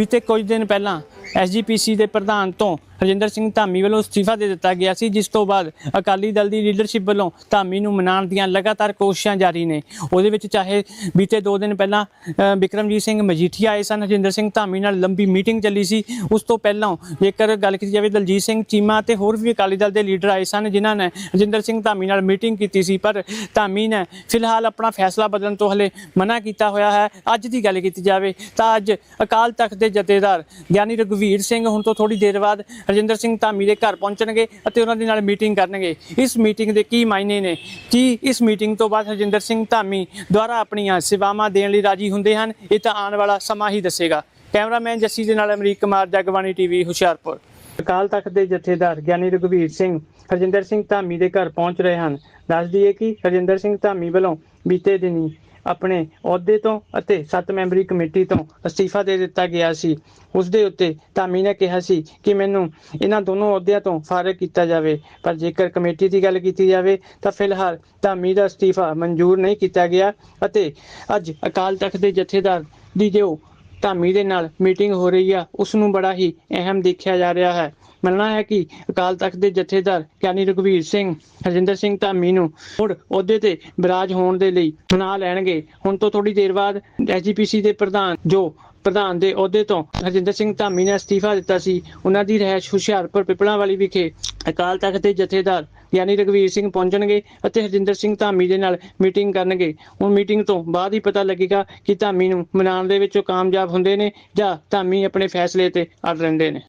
ਬੀਤੇ ਕੁਝ ਦਿਨ ਪਹਿਲਾਂ ਐਸਜੀਪੀਸੀ ਦੇ ਪ੍ਰਧਾਨ ਤੋਂ ਰਜਿੰਦਰ ਸਿੰਘ ਧਾਮੀ ਵੱਲੋਂ ਅਸਤੀਫਾ ਦੇ ਦਿੱਤਾ ਗਿਆ ਸੀ ਜਿਸ ਤੋਂ ਬਾਅਦ ਅਕਾਲੀ ਦਲ ਦੀ ਲੀਡਰਸ਼ਿਪ ਵੱਲੋਂ ਧਾਮੀ ਨੂੰ ਮਨਾਉਣ ਦੀਆਂ ਲਗਾਤਾਰ ਕੋਸ਼ਿਸ਼ਾਂ ਜਾਰੀ ਨੇ। ਉਹਦੇ ਵਿੱਚ ਚਾਹੇ ਬੀਤੇ 2 ਦਿਨ ਪਹਿਲਾਂ ਅ, ਬਿਕਰਮਜੀਤ ਸਿੰਘ ਮਜੀਠੀਆ ਆਏ ਸਨ ਹਰਜਿੰਦਰ ਸਿੰਘ ਧਾਮੀ ਨਾਲ ਲੰਬੀ ਮੀਟਿੰਗ ਚੱਲੀ ਸੀ। ਉਸ ਤੋਂ ਪਹਿਲਾਂ ਜੇਕਰ ਗੱਲ ਕੀਤੀ ਜਾਵੇ ਦਲਜੀਤ ਸਿੰਘ ਚੀਮਾ ਤੇ ਹੋਰ ਵੀ ਅਕਾਲੀ ਦਲ ਦੇ ਲੀਡਰ ਆਏ ਸਨ ਜਿਨ੍ਹਾਂ ਨੇ ਹਰਜਿੰਦਰ ਸਿੰਘ ਧਾਮੀ ਨਾਲ ਮੀਟਿੰਗ ਕੀਤੀ ਸੀ। ਪਰ ਧਾਮੀ ਨੇ ਫਿਲਹਾਲ ਆਪਣਾ ਫੈਸਲਾ ਬਦਲਣ ਤੋਂ ਹਲੇ ਮਨਾ ਕੀਤਾ ਹੋਇਆ ਹੈ। ਅੱਜ ਦੀ ਗੱਲ ਕੀਤੀ ਜਾਵੇ ਤਾਂ ਅੱਜ ਅਕਾਲ ਤਖਤ ਦੇ ਜਥੇਦਾਰ ਗਿਆਨੀ ਰਘਵੀਰ ਸਿੰਘ ਹੁਣ ਤੋਂ ਥੋੜੀ ਦੇਰ ਬਾਅਦ ਰਜਿੰਦਰ ਸਿੰਘ ਧਾਮੀ ਦੇ ਘਰ ਪਹੁੰਚਣਗੇ ਅਤੇ ਉਹਨਾਂ ਦੇ ਨਾਲ ਮੀਟਿੰਗ ਕਰਨਗੇ। ਇਸ ਮੀਟਿੰਗ ਦੇ ਕੀ ਮਾਇਨੇ ਨੇ? ਕੀ ਇਸ ਮੀਟਿੰਗ ਤੋਂ ਬਾਅਦ ਰਜਿੰਦਰ ਸਿੰਘ ਧਾਮੀ ਦੁਆਰਾ ਆਪਣੀਆਂ ਸੇਵਾਵਾਂ ਦੇਣ ਲਈ ਰਾਜੀ ਹੁੰਦੇ ਹਨ? ਇਹ ਤਾਂ ਆਉਣ ਵਾਲਾ ਸਮਾਂ ਹੀ ਦੱਸੇਗਾ। ਕੈਮਰਾਮੈਨ ਜੱਸੀ ਦੇ ਨਾਲ ਅਮਰੀਕ ਕੁਮਾਰ, ਜਗਬਾਣੀ ਟੀਵੀ, ਹੁਸ਼ਿਆਰਪੁਰ। ਅਕਾਲ ਤਖਤ ਦੇ ਜਥੇਦਾਰ ਗਿਆਨੀ ਰਘਵੀਰ ਸਿੰਘ, ਹਰਜਿੰਦਰ ਸਿੰਘ ਧਾਮੀ ਦੇ ਘਰ ਪਹੁੰਚ ਰਹੇ ਹਨ। ਦੱਸ ਦਈਏ ਕਿ ਹਰਜਿੰਦਰ ਸਿੰਘ ਧਾਮੀ ਵੱਲੋਂ ਬੀਤੇ ਦਿਨੀ ਆਪਣੇ ਅਹੁਦੇ ਤੋਂ ਅਤੇ 7 ਮੈਂਬਰੀ ਕਮੇਟੀ ਤੋਂ ਅਸਤੀਫਾ ਦੇ ਦਿੱਤਾ ਗਿਆ ਸੀ। ਉਸ ਦੇ ਉੱਤੇ ਧਾਮੀ ਨੇ ਕਿਹਾ ਸੀ ਕਿ ਮੈਨੂੰ ਇਹਨਾਂ ਦੋਨੋਂ ਅਹੁਦਿਆਂ ਤੋਂ ਫਾਰਗ ਕੀਤਾ ਜਾਵੇ। ਪਰ ਜੇਕਰ ਕਮੇਟੀ ਦੀ ਗੱਲ ਕੀਤੀ ਜਾਵੇ ਤਾਂ ਫਿਲਹਾਲ ਧਾਮੀ ਦਾ ਅਸਤੀਫਾ ਮਨਜ਼ੂਰ ਨਹੀਂ ਕੀਤਾ ਗਿਆ ਅਤੇ ਅੱਜ ਅਕਾਲ ਤਖਤ ਦੇ ਜਥੇਦਾਰ ਦੀ ਜੋ ਧਾਮੀ ਦੇ ਨਾਲ ਮੀਟਿੰਗ ਹੋ ਰਹੀ ਆ ਉਸ ਨੂੰ ਬੜਾ ਹੀ ਅਹਿਮ ਦੇਖਿਆ ਜਾ ਰਿਹਾ ਹੈ। ਮਿਲਣਾ ਹੈ ਕਿ ਅਕਾਲ ਤਖਤ ਦੇ ਜਥੇਦਾਰ ਗਿਆਨੀ ਰਘਵੀਰ ਸਿੰਘ, ਹਰਜਿੰਦਰ ਸਿੰਘ ਧਾਮੀ ਨੂੰ ਮੁੜ ਅਹੁਦੇ ਤੇ ਬਿਰਾਜ ਹੋਣ ਦੇ ਲਈ ਬਣਾ ਲੈਣਗੇ। ਹੁਣ ਤੋਂ ਥੋੜੀ ਦੇਰ ਬਾਅਦ ਐਜੀਪੀਸੀ ਦੇ ਪ੍ਰਧਾਨ, ਜੋ ਪ੍ਰਧਾਨ ਦੇ ਅਹੁਦੇ ਤੋਂ ਹਰਜਿੰਦਰ ਸਿੰਘ ਧਾਮੀ ਨੇ ਅਸਤੀਫਾ ਦਿੱਤਾ ਸੀ, ਉਹਨਾਂ ਦੀ ਰਹਿਸ਼ ਹੁਸ਼ਿਆਰਪੁਰ ਪਿਪਲਾਂ ਵਾਲੀ ਵਿਖੇ ਅਕਾਲ ਤਖਤ ਦੇ ਜਥੇਦਾਰ ਗਿਆਨੀ ਰਗਵੀਰ ਸਿੰਘ ਪਹੁੰਚਣਗੇ ਅਤੇ ਹਰਜਿੰਦਰ ਸਿੰਘ ਧਾਮੀ ਦੇ ਨਾਲ ਮੀਟਿੰਗ ਕਰਨਗੇ। ਹੁਣ ਮੀਟਿੰਗ ਤੋਂ ਬਾਅਦ ਹੀ ਪਤਾ ਲੱਗੇਗਾ ਕਿ ਧਾਮੀ ਨੂੰ ਮਨਾਉਣ ਦੇ ਵਿੱਚ ਕਾਮਯਾਬ ਹੁੰਦੇ ਨੇ ਜਾਂ ਧਾਮੀ ਆਪਣੇ ਫੈਸਲੇ ਤੇ ਅੜ ਰਹਿੰਦੇ ਨੇ।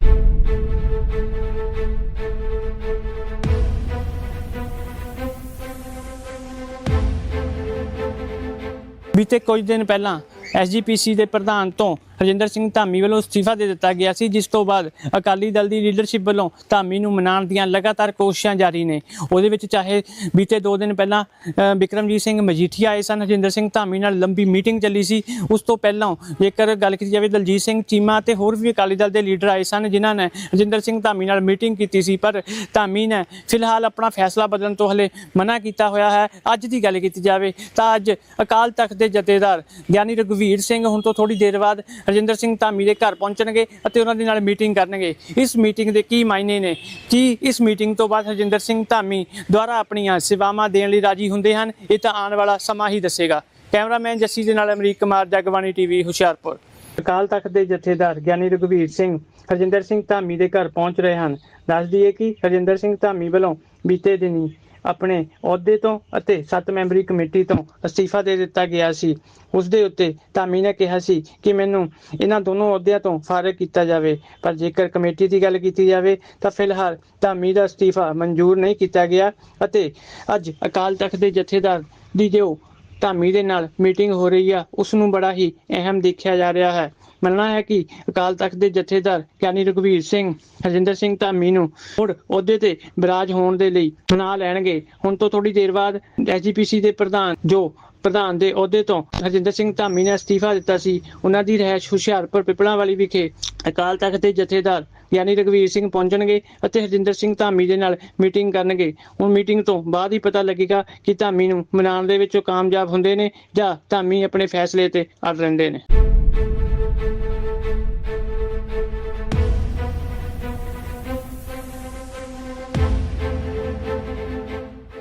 ਬੀਤੇ ਕੁਝ ਦਿਨ ਪਹਿਲਾਂ ਐਸਜੀਪੀਸੀ ਦੇ ਪ੍ਰਧਾਨ ਤੋਂ ਹਰਜਿੰਦਰ ਸਿੰਘ ਧਾਮੀ ਵੱਲੋਂ ਅਸਤੀਫਾ ਦੇ ਦਿੱਤਾ ਗਿਆ ਸੀ ਜਿਸ ਤੋਂ ਬਾਅਦ ਅਕਾਲੀ ਦਲ ਦੀ ਲੀਡਰਸ਼ਿਪ ਵੱਲੋਂ ਧਾਮੀ ਨੂੰ ਮਨਾਉਣ ਦੀਆਂ ਲਗਾਤਾਰ ਕੋਸ਼ਿਸ਼ਾਂ ਜਾਰੀ ਨੇ। ਉਹਦੇ ਵਿੱਚ ਚਾਹੇ ਬੀਤੇ 2 ਦਿਨ ਪਹਿਲਾਂ ਅ, ਬਿਕਰਮਜੀਤ ਸਿੰਘ ਮਜੀਠੀਆ ਆਏ ਸਨ ਹਰਜਿੰਦਰ ਸਿੰਘ ਧਾਮੀ ਨਾਲ ਲੰਬੀ ਮੀਟਿੰਗ ਚੱਲੀ ਸੀ। ਉਸ ਤੋਂ ਪਹਿਲਾਂ ਜੇਕਰ ਗੱਲ ਕੀਤੀ ਜਾਵੇ ਦਲਜੀਤ ਸਿੰਘ ਚੀਮਾ ਤੇ ਹੋਰ ਵੀ ਅਕਾਲੀ ਦਲ ਦੇ ਲੀਡਰ ਆਏ ਸਨ ਜਿਨ੍ਹਾਂ ਨੇ ਹਰਜਿੰਦਰ ਸਿੰਘ ਧਾਮੀ ਨਾਲ ਮੀਟਿੰਗ ਕੀਤੀ ਸੀ ਪਰ ਧਾਮੀ ਨੇ ਫਿਲਹਾਲ ਆਪਣਾ ਫੈਸਲਾ ਬਦਲਣ ਤੋਂ ਹਲੇ ਮਨਾ ਕੀਤਾ ਹੋਇਆ ਹੈ। ਅੱਜ ਦੀ ਗੱਲ ਕੀਤੀ ਜਾਵੇ ਤਾਂ ਅੱਜ ਅਕਾਲ ਤਖਤ ਦੇ ਜਥੇਦਾਰ ਗਿਆਨੀ ਰਘਵੀਰ ਸਿੰਘ ਹੁਣ ਤੋਂ ਥੋੜੀ ਦੇਰ ਬਾਅਦ ਰਜਿੰਦਰ ਸਿੰਘ ਧਾਮੀ ਦੇ ਘਰ ਪਹੁੰਚਣਗੇ ਅਤੇ ਉਹਨਾਂ ਦੇ ਨਾਲ ਮੀਟਿੰਗ ਕਰਨਗੇ। ਇਸ ਮੀਟਿੰਗ ਦੇ ਕੀ ਮਾਇਨੇ ਨੇ? ਕੀ ਇਸ ਮੀਟਿੰਗ ਤੋਂ ਬਾਅਦ ਹਰਜਿੰਦਰ ਸਿੰਘ ਧਾਮੀ ਦੁਆਰਾ ਆਪਣੀਆਂ ਸੇਵਾਵਾਂ ਦੇਣ ਲਈ ਰਾਜੀ ਹੁੰਦੇ ਹਨ? ਇਹ ਤਾਂ ਆਉਣ ਵਾਲਾ ਸਮਾਂ ਹੀ ਦੱਸੇਗਾ। ਕੈਮਰਾਮੈਨ ਜੱਸੀ ਦੇ ਨਾਲ ਅਮਰੀਕ ਕੁਮਾਰ, ਜਗਬਾਣੀ ਟੀਵੀ, ਹੁਸ਼ਿਆਰਪੁਰ। ਅਕਾਲ ਤਖਤ ਦੇ ਜਥੇਦਾਰ ਗਿਆਨੀ ਰਘਵੀਰ ਸਿੰਘ, ਹਰਜਿੰਦਰ ਸਿੰਘ ਧਾਮੀ ਦੇ ਘਰ ਪਹੁੰਚ ਰਹੇ ਹਨ। ਦੱਸ ਦਈਏ ਕਿ ਹਰਜਿੰਦਰ ਸਿੰਘ ਧਾਮੀ ਵੱਲੋਂ ਬੀਤੇ ਦਿਨੀ ਆਪਣੇ ਅਹੁਦੇ ਤੋਂ ਅਤੇ 7 ਮੈਂਬਰੀ ਕਮੇਟੀ ਤੋਂ ਅਸਤੀਫਾ ਦੇ ਦਿੱਤਾ ਗਿਆ ਸੀ। ਉਸ ਦੇ ਉੱਤੇ ਧਾਮੀ ਨੇ ਕਿਹਾ ਸੀ ਕਿ ਮੈਨੂੰ ਇਹਨਾਂ ਦੋਨੋਂ ਅਹੁਦਿਆਂ ਤੋਂ ਫਾਰਗ ਕੀਤਾ ਜਾਵੇ। ਪਰ ਜੇਕਰ ਕਮੇਟੀ ਦੀ ਗੱਲ ਕੀਤੀ ਜਾਵੇ ਤਾਂ ਫਿਲਹਾਲ ਧਾਮੀ ਦਾ ਅਸਤੀਫਾ ਮਨਜ਼ੂਰ ਨਹੀਂ ਕੀਤਾ ਗਿਆ ਅਤੇ ਅੱਜ ਅਕਾਲ ਤਖਤ ਦੇ ਜਥੇਦਾਰ ਦੀ ਜੋ ਧਾਮੀ ਦੇ ਨਾਲ ਮੀਟਿੰਗ ਹੋ ਰਹੀ ਆ ਉਸ ਨੂੰ ਬੜਾ ਹੀ ਅਹਿਮ ਦੇਖਿਆ ਜਾ ਰਿਹਾ ਹੈ। ਮਿਲਣਾ ਹੈ ਕਿ ਅਕਾਲ ਤਖਤ ਦੇ ਜਥੇਦਾਰ ਗਿਆਨੀ ਰਘਵੀਰ ਸਿੰਘ, ਹਰਜਿੰਦਰ ਸਿੰਘ ਧਾਮੀ ਨੂੰ ਮੁੜ ਅਹੁਦੇ ਤੇ ਬਿਰਾਜ ਹੋਣ ਦੇ ਲਈ ਚੁਣਾ ਲੈਣਗੇ। ਹੁਣ ਤੋਂ ਥੋੜੀ ਦੇਰ ਬਾਅਦ ਐਜੀਪੀਸੀ ਦੇ ਪ੍ਰਧਾਨ, ਜੋ ਪ੍ਰਧਾਨ ਦੇ ਅਹੁਦੇ ਤੋਂ ਹਰਜਿੰਦਰ ਸਿੰਘ ਧਾਮੀ ਨੇ ਅਸਤੀਫਾ ਦਿੱਤਾ ਸੀ, ਉਹਨਾਂ ਦੀ ਰਹਿائش ਹੁਸ਼ਿਆਰਪੁਰ ਪਿਪਲਾਂ ਵਾਲੀ ਵਿਖੇ ਅਕਾਲ ਤਖਤ ਦੇ ਜਥੇਦਾਰ ਯਾਨੀ ਰਗਵੀਰ ਸਿੰਘ ਪਹੁੰਚਣਗੇ ਅਤੇ ਹਰਜਿੰਦਰ ਸਿੰਘ ਧਾਮੀ ਦੇ ਨਾਲ ਮੀਟਿੰਗ ਕਰਨਗੇ। ਹੁਣ ਮੀਟਿੰਗ ਤੋਂ ਬਾਅਦ ਹੀ ਪਤਾ ਲੱਗੇਗਾ ਕਿ ਧਾਮੀ ਨੂੰ ਮਨਾਉਣ ਦੇ ਵਿੱਚ ਕਾਮਯਾਬ ਹੁੰਦੇ ਨੇ ਜਾਂ ਧਾਮੀ ਆਪਣੇ ਫੈਸਲੇ ਤੇ ਅੜ ਰਹਿੰਦੇ ਨੇ।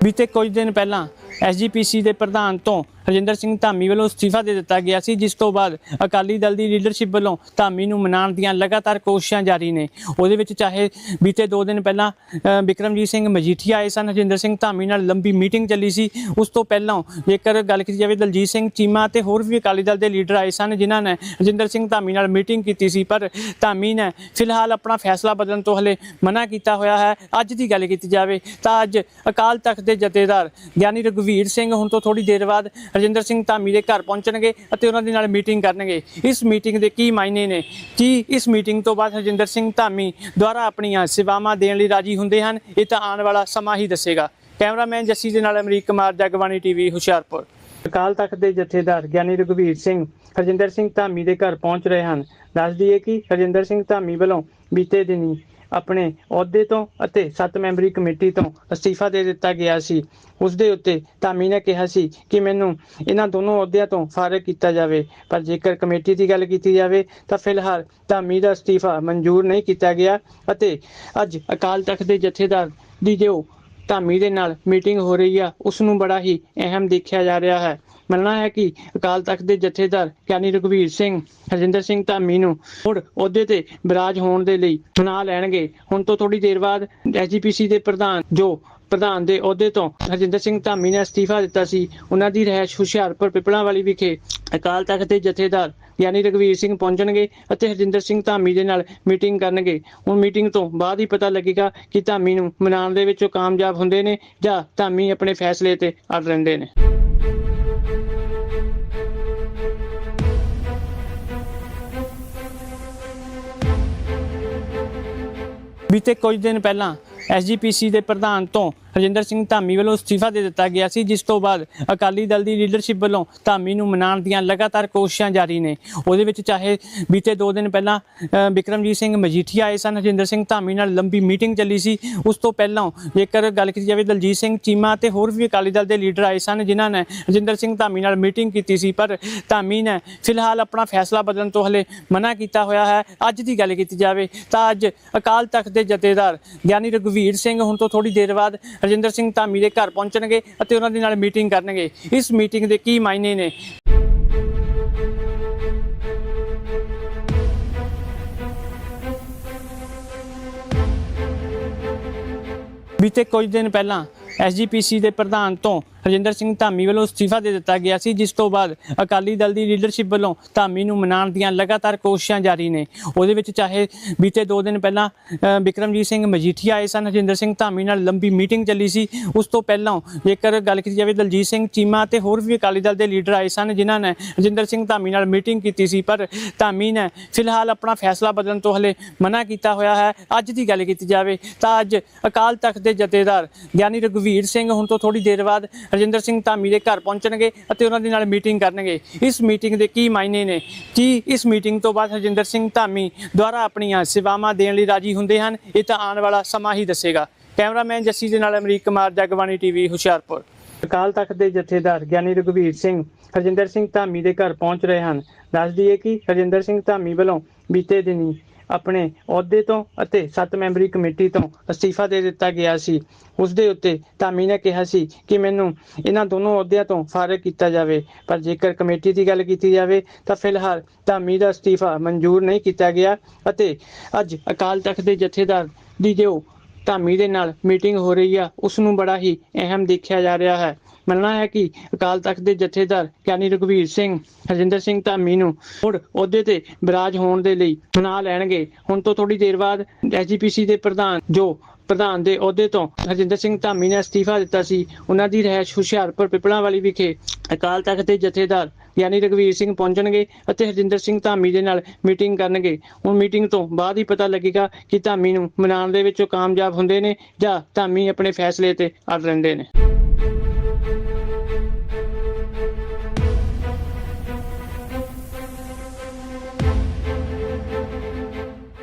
ਬੀਤੇ ਕੁਝ ਦਿਨ ਪਹਿਲਾਂ ਐਸਜੀਪੀਸੀ ਦੇ ਪ੍ਰਧਾਨ ਤੋਂ ਹਰਜਿੰਦਰ ਸਿੰਘ ਧਾਮੀ ਵੱਲੋਂ ਅਸਤੀਫਾ ਦੇ ਦਿੱਤਾ ਗਿਆ ਸੀ ਜਿਸ ਤੋਂ ਬਾਅਦ ਅਕਾਲੀ ਦਲ ਦੀ ਲੀਡਰਸ਼ਿਪ ਵੱਲੋਂ ਧਾਮੀ ਨੂੰ ਮਨਾਉਣ ਦੀਆਂ ਲਗਾਤਾਰ ਕੋਸ਼ਿਸ਼ਾਂ ਜਾਰੀ ਨੇ। ਉਹਦੇ ਵਿੱਚ ਚਾਹੇ ਬੀਤੇ 2 ਦਿਨ ਪਹਿਲਾਂ ਅ, ਬਿਕਰਮਜੀਤ ਸਿੰਘ ਮਜੀਠੀਆ ਆਏ ਸਨ ਹਰਜਿੰਦਰ ਸਿੰਘ ਧਾਮੀ ਨਾਲ ਲੰਬੀ ਮੀਟਿੰਗ ਚੱਲੀ ਸੀ। ਉਸ ਤੋਂ ਪਹਿਲਾਂ ਜੇਕਰ ਗੱਲ ਕੀਤੀ ਜਾਵੇ ਦਲਜੀਤ ਸਿੰਘ ਚੀਮਾ ਅਤੇ ਹੋਰ ਵੀ ਅਕਾਲੀ ਦਲ ਦੇ ਲੀਡਰ ਆਏ ਸਨ ਜਿਨ੍ਹਾਂ ਨੇ ਹਰਜਿੰਦਰ ਸਿੰਘ ਧਾਮੀ ਨਾਲ ਮੀਟਿੰਗ ਕੀਤੀ ਸੀ। ਪਰ ਧਾਮੀ ਨੇ ਫਿਲਹਾਲ ਆਪਣਾ ਫੈਸਲਾ ਬਦਲਣ ਤੋਂ ਹਲੇ ਮਨਾ ਕੀਤਾ ਹੋਇਆ ਹੈ। ਅੱਜ ਦੀ ਗੱਲ ਕੀਤੀ ਜਾਵੇ ਤਾਂ ਅੱਜ ਅਕਾਲ ਤਖਤ ਦੇ ਜਥੇਦਾਰ ਗਿਆਨੀ ਰਘਵੀਰ ਸਿੰਘ ਹੁਣ ਤੋਂ ਥੋੜੀ ਦੇਰ ਬਾਅਦ ਰਜਿੰਦਰ ਸਿੰਘ ਧਾਮੀ ਦੇ ਘਰ ਪਹੁੰਚਣਗੇ ਅਤੇ ਉਹਨਾਂ ਦੇ ਨਾਲ ਮੀਟਿੰਗ ਕਰਨਗੇ। ਇਸ ਮੀਟਿੰਗ ਦੇ ਕੀ ਮਾਇਨੇ ਨੇ? ਕੀ ਇਸ ਮੀਟਿੰਗ ਤੋਂ ਬਾਅਦ ਰਜਿੰਦਰ ਸਿੰਘ ਧਾਮੀ ਦੁਆਰਾ ਆਪਣੀਆਂ ਸੇਵਾਵਾਂ ਦੇਣ ਲਈ ਰਾਜੀ ਹੁੰਦੇ ਹਨ? ਇਹ ਤਾਂ ਆਉਣ ਵਾਲਾ ਸਮਾਂ ਹੀ ਦੱਸੇਗਾ। ਕੈਮਰਾਮੈਨ ਜੱਸੀ ਦੇ ਨਾਲ ਅਮਰੀਕ ਕੁਮਾਰ, ਜਗਬਾਣੀ ਟੀਵੀ, ਹੁਸ਼ਿਆਰਪੁਰ। ਅਕਾਲ ਤਖਤ ਦੇ ਜਥੇਦਾਰ ਗਿਆਨੀ ਰਘਵੀਰ ਸਿੰਘ ਹਰਜਿੰਦਰ ਸਿੰਘ ਧਾਮੀ ਦੇ ਘਰ ਪਹੁੰਚ ਰਹੇ ਹਨ। ਦੱਸ ਦਈਏ ਕਿ ਹਰਜਿੰਦਰ ਸਿੰਘ ਧਾਮੀ ਵੱਲੋਂ ਬੀਤੇ ਦਿਨੀ ਆਪਣੇ ਅਹੁਦੇ ਤੋਂ ਅਤੇ 7 ਮੈਂਬਰੀ ਕਮੇਟੀ ਤੋਂ ਅਸਤੀਫਾ ਦੇ ਦਿੱਤਾ ਗਿਆ ਸੀ। ਉਸ ਦੇ ਉੱਤੇ ਧਾਮੀ ਨੇ ਕਿਹਾ ਸੀ ਕਿ ਮੈਨੂੰ ਇਹਨਾਂ ਦੋਨੋਂ ਅਹੁਦਿਆਂ ਤੋਂ ਫਾਰਗ ਕੀਤਾ ਜਾਵੇ। ਪਰ ਜੇਕਰ ਕਮੇਟੀ ਦੀ ਗੱਲ ਕੀਤੀ ਜਾਵੇ, ਤਾਂ ਫਿਲਹਾਲ ਧਾਮੀ ਦਾ ਅਸਤੀਫਾ ਮਨਜ਼ੂਰ ਨਹੀਂ ਕੀਤਾ ਗਿਆ ਅਤੇ ਅੱਜ ਅਕਾਲ ਤਖਤ ਦੇ ਜਥੇਦਾਰ ਦੀ ਜੋ ਧਾਮੀ ਦੇ ਨਾਲ ਮੀਟਿੰਗ ਹੋ ਰਹੀ ਆ ਉਸ ਨੂੰ ਬੜਾ ਹੀ ਅਹਿਮ ਦੇਖਿਆ ਜਾ ਰਿਹਾ ਹੈ। ਮਿਲਣਾ ਹੈ ਕਿ ਅਕਾਲ ਤਖਤ ਦੇ ਜਥੇਦਾਰ ਗਿਆਨੀ ਰਘਵੀਰ ਸਿੰਘ, ਹਰਜਿੰਦਰ ਸਿੰਘ ਧਾਮੀ ਨੂੰ ਮੁੜ ਅਹੁਦੇ ਤੇ ਬਿਰਾਜ ਹੋਣ ਦੇ ਲਈ ਚੁਣਾ ਲੈਣਗੇ। ਹੁਣ ਤੋਂ ਥੋੜੀ ਦੇਰ ਬਾਅਦ ਐਜੀਪੀਸੀ ਦੇ ਪ੍ਰਧਾਨ, ਜੋ ਪ੍ਰਧਾਨ ਦੇ ਅਹੁਦੇ ਤੋਂ ਹਰਜਿੰਦਰ ਸਿੰਘ ਧਾਮੀ ਨੇ ਅਸਤੀਫਾ ਦਿੱਤਾ ਸੀ, ਉਹਨਾਂ ਦੀ ਰਹਿਸ਼ ਹੁਸ਼ਿਆਰਪੁਰ ਪਿਪਲਾਂ ਵਾਲੀ ਵਿਖੇ ਅਕਾਲ ਤਖਤ ਦੇ ਜਥੇਦਾਰ ਯਾਨੀ ਰਗਵੀਰ ਸਿੰਘ ਪਹੁੰਚਣਗੇ ਅਤੇ ਹਰਜਿੰਦਰ ਸਿੰਘ ਧਾਮੀ ਦੇ ਨਾਲ ਮੀਟਿੰਗ ਕਰਨਗੇ। ਉਹ ਮੀਟਿੰਗ ਤੋਂ ਬਾਅਦ ਹੀ ਪਤਾ ਲੱਗੇਗਾ ਕਿ ਧਾਮੀ ਨੂੰ ਮਨਾਉਣ ਦੇ ਵਿੱਚ ਉਹ ਕਾਮਯਾਬ ਹੁੰਦੇ ਨੇ ਜਾਂ ਧਾਮੀ ਆਪਣੇ ਫੈਸਲੇ ਤੇ ਅੜ ਰਹਿੰਦੇ ਨੇ। ਬੀਤੇ ਕੁਝ ਦਿਨ ਪਹਿਲਾਂ ਐਸਜੀਪੀਸੀ ਦੇ ਪ੍ਰਧਾਨ ਤੋਂ ਹਰਜਿੰਦਰ ਸਿੰਘ ਧਾਮੀ ਵੱਲੋਂ ਅਸਤੀਫਾ ਦੇ ਦਿੱਤਾ ਗਿਆ ਸੀ ਜਿਸ ਤੋਂ ਬਾਅਦ ਅਕਾਲੀ ਦਲ ਦੀ ਲੀਡਰਸ਼ਿਪ ਵੱਲੋਂ ਧਾਮੀ ਨੂੰ ਮਨਾਉਣ ਦੀਆਂ ਲਗਾਤਾਰ ਕੋਸ਼ਿਸ਼ਾਂ ਜਾਰੀ ਨੇ। ਉਹਦੇ ਵਿੱਚ ਚਾਹੇ ਬੀਤੇ 2 ਦਿਨ ਪਹਿਲਾਂ ਅ, ਬਿਕਰਮਜੀਤ ਸਿੰਘ ਮਜੀਠੀਆ ਆਏ ਸਨ ਹਰਜਿੰਦਰ ਸਿੰਘ ਧਾਮੀ ਨਾਲ ਲੰਬੀ ਮੀਟਿੰਗ ਚੱਲੀ ਸੀ। ਉਸ ਤੋਂ ਪਹਿਲਾਂ ਜੇਕਰ ਗੱਲ ਕੀਤੀ ਜਾਵੇ ਦਲਜੀਤ ਸਿੰਘ ਚੀਮਾ ਅਤੇ ਹੋਰ ਵੀ ਅਕਾਲੀ ਦਲ ਦੇ ਲੀਡਰ ਆਏ ਸਨ ਜਿਨ੍ਹਾਂ ਨੇ ਰਜਿੰਦਰ ਸਿੰਘ ਧਾਮੀ ਨਾਲ ਮੀਟਿੰਗ ਕੀਤੀ ਸੀ ਪਰ ਧਾਮੀ ਨੇ ਫਿਲਹਾਲ ਆਪਣਾ ਫੈਸਲਾ ਬਦਲਣ ਤੋਂ ਹਲੇ ਮਨਾ ਕੀਤਾ ਹੋਇਆ ਹੈ। ਅੱਜ ਦੀ ਗੱਲ ਕੀਤੀ ਜਾਵੇ ਤਾਂ ਅੱਜ ਅਕਾਲ ਤਖਤ ਦੇ ਜਥੇਦਾਰ ਗਿਆਨੀ ਰਘਵੀਰ ਸਿੰਘ ਹੁਣ ਤੋਂ ਥੋੜੀ ਦੇਰ ਬਾਅਦ ਰਜਿੰਦਰ ਸਿੰਘ ਧਾਮੀ ਦੇ ਘਰ ਪਹੁੰਚਣਗੇ ਅਤੇ ਉਹਨਾਂ ਦੇ ਨਾਲ ਮੀਟਿੰਗ ਕਰਨਗੇ। ਇਸ ਮੀਟਿੰਗ ਦੇ ਕੀ ਮਾਇਨੇ ਨੇ? ਬੀਤੇ ਕੁਝ ਦਿਨ ਪਹਿਲਾਂ ਐਸਜੀਪੀਸੀ ਦੇ ਪ੍ਰਧਾਨ ਤੋਂ ਰਜਿੰਦਰ ਸਿੰਘ ਧਾਮੀ ਵੱਲੋਂ ਅਸਤੀਫਾ ਦੇ ਦਿੱਤਾ ਗਿਆ ਸੀ ਜਿਸ ਤੋਂ ਬਾਅਦ ਅਕਾਲੀ ਦਲ ਦੀ ਲੀਡਰਸ਼ਿਪ ਵੱਲੋਂ ਧਾਮੀ ਨੂੰ ਮਨਾਉਣ ਦੀਆਂ ਲਗਾਤਾਰ ਕੋਸ਼ਿਸ਼ਾਂ ਜਾਰੀ ਨੇ। ਉਹਦੇ ਵਿੱਚ ਚਾਹੇ ਬੀਤੇ 2 ਦਿਨ ਪਹਿਲਾਂ ਅ, ਬਿਕਰਮਜੀਤ ਸਿੰਘ ਮਜੀਠੀਆ ਆਏ ਸਨ ਹਰਜਿੰਦਰ ਸਿੰਘ ਧਾਮੀ ਨਾਲ ਲੰਬੀ ਮੀਟਿੰਗ ਚੱਲੀ ਸੀ। ਉਸ ਤੋਂ ਪਹਿਲਾਂ ਜੇਕਰ ਗੱਲ ਕੀਤੀ ਜਾਵੇ ਦਲਜੀਤ ਸਿੰਘ ਚੀਮਾ ਅਤੇ ਹੋਰ ਵੀ ਅਕਾਲੀ ਦਲ ਦੇ ਲੀਡਰ ਆਏ ਸਨ ਜਿਨ੍ਹਾਂ ਨੇ ਰਜਿੰਦਰ ਸਿੰਘ ਧਾਮੀ ਨਾਲ ਮੀਟਿੰਗ ਕੀਤੀ ਸੀ ਪਰ ਧਾਮੀ ਨੇ ਫਿਲਹਾਲ ਆਪਣਾ ਫੈਸਲਾ ਬਦਲਣ ਤੋਂ ਹਲੇ ਮਨਾ ਕੀਤਾ ਹੋਇਆ ਹੈ। ਅੱਜ ਦੀ ਗੱਲ ਕੀਤੀ ਜਾਵੇ ਤਾਂ ਅੱਜ ਅਕਾਲ ਤਖਤ ਦੇ ਜਥੇਦਾਰ ਗਿਆਨੀ ਰਘਵੀਰ ਸਿੰਘ ਹੁਣ ਤੋਂ ਥੋੜੀ ਦੇਰ ਬਾਅਦ ਹਰਜਿੰਦਰ ਸਿੰਘ ਧਾਮੀ ਦੇ ਘਰ ਪਹੁੰਚਣਗੇ ਅਤੇ ਉਹਨਾਂ ਦੇ ਨਾਲ ਮੀਟਿੰਗ ਕਰਨਗੇ। ਇਸ ਮੀਟਿੰਗ ਦੇ ਕੀ ਮਾਇਨੇ ਨੇ? ਕੀ ਇਸ ਮੀਟਿੰਗ ਤੋਂ ਬਾਅਦ ਹਰਜਿੰਦਰ ਸਿੰਘ ਧਾਮੀ ਦੁਆਰਾ ਆਪਣੀਆਂ ਸੇਵਾਵਾਂ ਦੇਣ ਲਈ ਰਾਜੀ ਹੁੰਦੇ ਹਨ? ਇਹ ਤਾਂ ਆਉਣ ਵਾਲਾ ਸਮਾਂ ਹੀ ਦੱਸੇਗਾ। ਕੈਮਰਾਮੈਨ ਜੱਸੀ ਦੇ ਨਾਲ ਅਮਰੀਕ ਕੁਮਾਰ, ਜਗਬਾਣੀ ਟੀਵੀ, ਹੁਸ਼ਿਆਰਪੁਰ। ਅਕਾਲ ਤਖਤ ਦੇ ਜਥੇਦਾਰ ਗਿਆਨੀ ਰਘਵੀਰ ਸਿੰਘ, ਹਰਜਿੰਦਰ ਸਿੰਘ ਧਾਮੀ ਦੇ ਘਰ ਪਹੁੰਚ ਰਹੇ ਹਨ। ਦੱਸ ਦਈਏ ਕਿ ਹਰਜਿੰਦਰ ਸਿੰਘ ਧਾਮੀ ਵੱਲੋਂ ਬੀਤੇ ਦਿਨੀ ਆਪਣੇ ਅਹੁਦੇ ਤੋਂ ਅਤੇ 7 ਮੈਂਬਰੀ ਕਮੇਟੀ ਤੋਂ ਅਸਤੀਫਾ ਦੇ ਦਿੱਤਾ ਗਿਆ ਸੀ। ਉਸ ਦੇ ਉੱਤੇ ਧਾਮੀ ਨੇ ਕਿਹਾ ਸੀ ਕਿ ਮੈਨੂੰ ਇਹਨਾਂ ਦੋਨੋਂ ਅਹੁਦਿਆਂ ਤੋਂ ਫਾਰਗ ਕੀਤਾ ਜਾਵੇ। ਪਰ ਜੇਕਰ ਕਮੇਟੀ ਦੀ ਗੱਲ ਕੀਤੀ ਜਾਵੇ, ਤਾਂ ਫਿਲਹਾਲ ਧਾਮੀ ਦਾ ਅਸਤੀਫਾ ਮਨਜ਼ੂਰ ਨਹੀਂ ਕੀਤਾ ਗਿਆ ਅਤੇ ਅੱਜ ਅਕਾਲ ਤਖਤ ਦੇ ਜਥੇਦਾਰ ਦੀ ਜੋ ਧਾਮੀ ਦੇ ਨਾਲ ਮੀਟਿੰਗ ਹੋ ਰਹੀ ਆ ਉਸ ਨੂੰ ਬੜਾ ਹੀ ਅਹਿਮ ਦੇਖਿਆ ਜਾ ਰਿਹਾ ਹੈ। ਮੰਨਣਾ ਹੈ ਕਿ ਅਕਾਲ ਤਖਤ ਦੇ ਜਥੇਦਾਰ ਗਿਆਨੀ ਰਘਵੀਰ ਸਿੰਘ, ਹਰਜਿੰਦਰ ਸਿੰਘ ਧਾਮੀ ਨੂੰ ਹੁਣ ਅਹੁਦੇ ਤੇ ਬਿਰਾਜ ਹੋਣ ਦੇ ਲਈ ਚੁਣਾ ਲੈਣਗੇ। ਹੁਣ ਤੋਂ ਥੋੜੀ ਦੇਰ ਬਾਅਦ ਐਜੀਪੀਸੀ ਦੇ ਪ੍ਰਧਾਨ, ਜੋ ਪ੍ਰਧਾਨ ਦੇ ਅਹੁਦੇ ਤੋਂ ਹਰਜਿੰਦਰ ਸਿੰਘ ਧਾਮੀ ਨੇ ਅਸਤੀਫਾ ਦਿੱਤਾ ਸੀ, ਉਹਨਾਂ ਦੀ ਰਹਿਸ਼ ਹੁਸ਼ਿਆਰਪੁਰ ਪਿਪਲਾਂ ਵਾਲੀ ਵਿਖੇ ਅਕਾਲ ਤਖਤ ਦੇ ਜਥੇਦਾਰ ਯਾਨੀ ਰਘਵੀਰ ਸਿੰਘ ਪਹੁੰਚਣਗੇ ਅਤੇ ਹਰਜਿੰਦਰ ਸਿੰਘ ਧਾਮੀ ਦੇ ਨਾਲ ਮੀਟਿੰਗ ਕਰਨਗੇ। ਹੁਣ ਮੀਟਿੰਗ ਤੋਂ ਬਾਅਦ ਹੀ ਪਤਾ ਲੱਗੇਗਾ ਕਿ ਧਾਮੀ ਨੂੰ ਮਨਾਉਣ ਦੇ ਵਿੱਚ ਉਹ ਕਾਮਯਾਬ ਹੁੰਦੇ ਨੇ ਜਾਂ ਧਾਮੀ ਆਪਣੇ ਫੈਸਲੇ ਤੇ ਅੜ ਰਹਿੰਦੇ ਨੇ।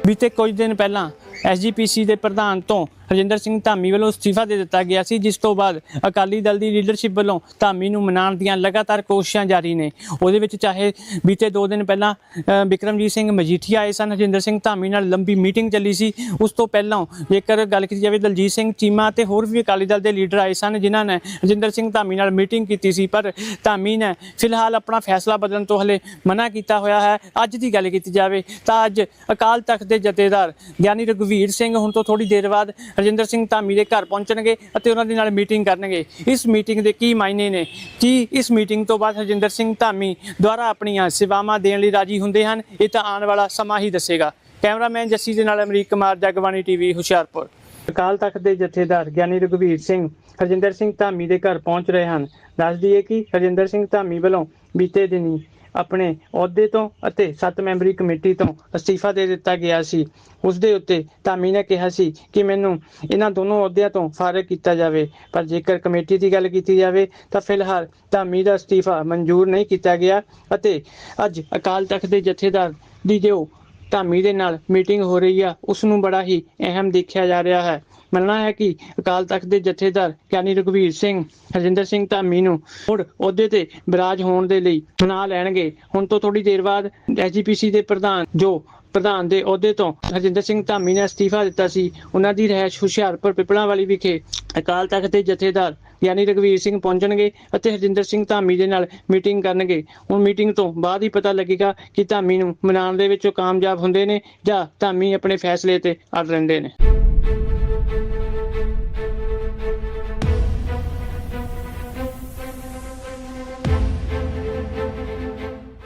ਬੀਤੇ ਕੁਝ ਦਿਨ ਪਹਿਲਾਂ ਐਸਜੀਪੀਸੀ ਦੇ ਪ੍ਰਧਾਨ ਤੋਂ ਹਰਜਿੰਦਰ ਸਿੰਘ ਧਾਮੀ ਵੱਲੋਂ ਅਸਤੀਫਾ ਦੇ ਦਿੱਤਾ ਗਿਆ ਸੀ ਜਿਸ ਤੋਂ ਬਾਅਦ ਅਕਾਲੀ ਦਲ ਦੀ ਲੀਡਰਸ਼ਿਪ ਵੱਲੋਂ ਧਾਮੀ ਨੂੰ ਮਨਾਉਣ ਦੀਆਂ ਲਗਾਤਾਰ ਕੋਸ਼ਿਸ਼ਾਂ ਜਾਰੀ ਨੇ। ਉਹਦੇ ਵਿੱਚ ਚਾਹੇ ਬੀਤੇ 2 ਦਿਨ ਪਹਿਲਾਂ ਅ, ਬਿਕਰਮਜੀਤ ਸਿੰਘ ਮਜੀਠੀਆ ਆਏ ਸਨ ਹਰਜਿੰਦਰ ਸਿੰਘ ਧਾਮੀ ਨਾਲ ਲੰਬੀ ਮੀਟਿੰਗ ਚੱਲੀ ਸੀ। ਉਸ ਤੋਂ ਪਹਿਲਾਂ ਜੇਕਰ ਗੱਲ ਕੀਤੀ ਜਾਵੇ ਦਲਜੀਤ ਸਿੰਘ ਚੀਮਾ ਅਤੇ ਹੋਰ ਵੀ ਅਕਾਲੀ ਦਲ ਦੇ ਲੀਡਰ ਆਏ ਸਨ ਜਿਨ੍ਹਾਂ ਨੇ ਹਰਜਿੰਦਰ ਸਿੰਘ ਧਾਮੀ ਨਾਲ ਮੀਟਿੰਗ ਕੀਤੀ ਸੀ ਪਰ ਧਾਮੀ ਨੇ ਫਿਲਹਾਲ ਆਪਣਾ ਫੈਸਲਾ ਬਦਲਣ ਤੋਂ ਹਲੇ ਮਨਾ ਕੀਤਾ ਹੋਇਆ ਹੈ। ਅੱਜ ਦੀ ਗੱਲ ਕੀਤੀ ਜਾਵੇ ਤਾਂ ਅੱਜ ਅਕਾਲ ਤਖਤ ਦੇ ਜਥੇਦਾਰ ਗਿਆਨੀ ਰਘਵੀਰ ਸਿੰਘ ਹੁਣ ਤੋਂ ਥੋੜੀ ਦੇਰ ਬਾਅਦ ਹਰਜਿੰਦਰ ਸਿੰਘ ਧਾਮੀ ਦੇ ਘਰ ਪਹੁੰਚਣਗੇ ਅਤੇ ਉਹਨਾਂ ਦੇ ਨਾਲ ਮੀਟਿੰਗ ਕਰਨਗੇ। ਇਸ ਮੀਟਿੰਗ ਦੇ ਕੀ ਮਾਇਨੇ ਨੇ? ਕੀ ਇਸ ਮੀਟਿੰਗ ਤੋਂ ਬਾਅਦ ਹਰਜਿੰਦਰ ਸਿੰਘ ਧਾਮੀ ਦੁਆਰਾ ਆਪਣੀਆਂ ਸੇਵਾਵਾਂ ਦੇਣ ਲਈ ਰਾਜੀ ਹੁੰਦੇ ਹਨ? ਇਹ ਤਾਂ ਆਉਣ ਵਾਲਾ ਸਮਾਂ ਹੀ ਦੱਸੇਗਾ। ਕੈਮਰਾਮੈਨ ਜੱਸੀ ਦੇ ਨਾਲ ਅਮਰੀਕ ਕੁਮਾਰ, ਜਗਬਾਣੀ ਟੀਵੀ, ਹੁਸ਼ਿਆਰਪੁਰ। ਅਕਾਲ ਤਖਤ ਦੇ ਜਥੇਦਾਰ ਗਿਆਨੀ ਰਘਵੀਰ ਸਿੰਘ ਹਰਜਿੰਦਰ ਸਿੰਘ ਧਾਮੀ ਦੇ ਘਰ ਪਹੁੰਚ ਰਹੇ ਹਨ। ਦੱਸ ਦਈਏ ਕਿ ਹਰਜਿੰਦਰ ਸਿੰਘ ਧਾਮੀ ਵੱਲੋਂ ਬੀਤੇ ਦਿਨੀ ਆਪਣੇ ਅਹੁਦੇ ਤੋਂ ਅਤੇ 7 ਮੈਂਬਰੀ ਕਮੇਟੀ ਤੋਂ ਅਸਤੀਫਾ ਦੇ ਦਿੱਤਾ ਗਿਆ ਸੀ। ਉਸ ਦੇ ਉੱਤੇ ਧਾਮੀ ਨੇ ਕਿਹਾ ਸੀ ਕਿ ਮੈਨੂੰ ਇਹਨਾਂ ਦੋਨੋਂ ਅਹੁਦਿਆਂ ਤੋਂ ਫਾਰਗ ਕੀਤਾ ਜਾਵੇ, ਪਰ ਜੇਕਰ ਕਮੇਟੀ ਦੀ ਗੱਲ ਕੀਤੀ ਜਾਵੇ ਤਾਂ ਫਿਲਹਾਲ ਧਾਮੀ ਦਾ ਅਸਤੀਫਾ ਮਨਜ਼ੂਰ ਨਹੀਂ ਕੀਤਾ ਗਿਆ ਅਤੇ ਅੱਜ ਅਕਾਲ ਤਖਤ ਦੇ ਜਥੇਦਾਰ ਦੀ ਜੋ ਧਾਮੀ ਦੇ ਨਾਲ ਮੀਟਿੰਗ ਹੋ ਰਹੀ ਆ ਉਸ ਨੂੰ ਬੜਾ ਹੀ ਅਹਿਮ ਦੇਖਿਆ ਜਾ ਰਿਹਾ ਹੈ। ਮਿਲਣਾ ਹੈ ਕਿ ਅਕਾਲ ਤਖਤ ਦੇ ਜਥੇਦਾਰ ਗਿਆਨੀ ਰਘਵੀਰ ਸਿੰਘ, ਹਰਜਿੰਦਰ ਸਿੰਘ ਧਾਮੀ ਨੂੰ ਮੁੜ ਅਹੁਦੇ ਤੇ ਬਿਰਾਜ ਹੋਣ ਦੇ ਲਈ ਚੁਣਾ ਲੈਣਗੇ। ਹੁਣ ਤੋਂ ਥੋੜੀ ਦੇਰ ਬਾਅਦ ਐਜੀਪੀਸੀ ਦੇ ਪ੍ਰਧਾਨ, ਜੋ ਪ੍ਰਧਾਨ ਦੇ ਅਹੁਦੇ ਤੋਂ ਹਰਜਿੰਦਰ ਸਿੰਘ ਧਾਮੀ ਨੇ ਅਸਤੀਫਾ ਦਿੱਤਾ ਸੀ, ਉਹਨਾਂ ਦੀ ਰਹਿਸ਼ ਹੁਸ਼ਿਆਰਪੁਰ ਪਿਪਲਾਂ ਵਾਲੀ ਵਿਖੇ ਅਕਾਲ ਤਖਤ ਦੇ ਜਥੇਦਾਰ ਗਿਆਨੀ ਰਘਵੀਰ ਸਿੰਘ ਪਹੁੰਚਣਗੇ ਅਤੇ ਹਰਜਿੰਦਰ ਸਿੰਘ ਧਾਮੀ ਦੇ ਨਾਲ ਮੀਟਿੰਗ ਕਰਨਗੇ। ਹੁਣ ਮੀਟਿੰਗ ਤੋਂ ਬਾਅਦ ਹੀ ਪਤਾ ਲੱਗੇਗਾ ਕਿ ਧਾਮੀ ਨੂੰ ਮਨਾਉਣ ਦੇ ਵਿੱਚ ਕਾਮਯਾਬ ਹੁੰਦੇ ਨੇ ਜਾਂ ਧਾਮੀ ਆਪਣੇ ਫੈਸਲੇ ਤੇ ਅੜ ਰਹਿੰਦੇ ਨੇ।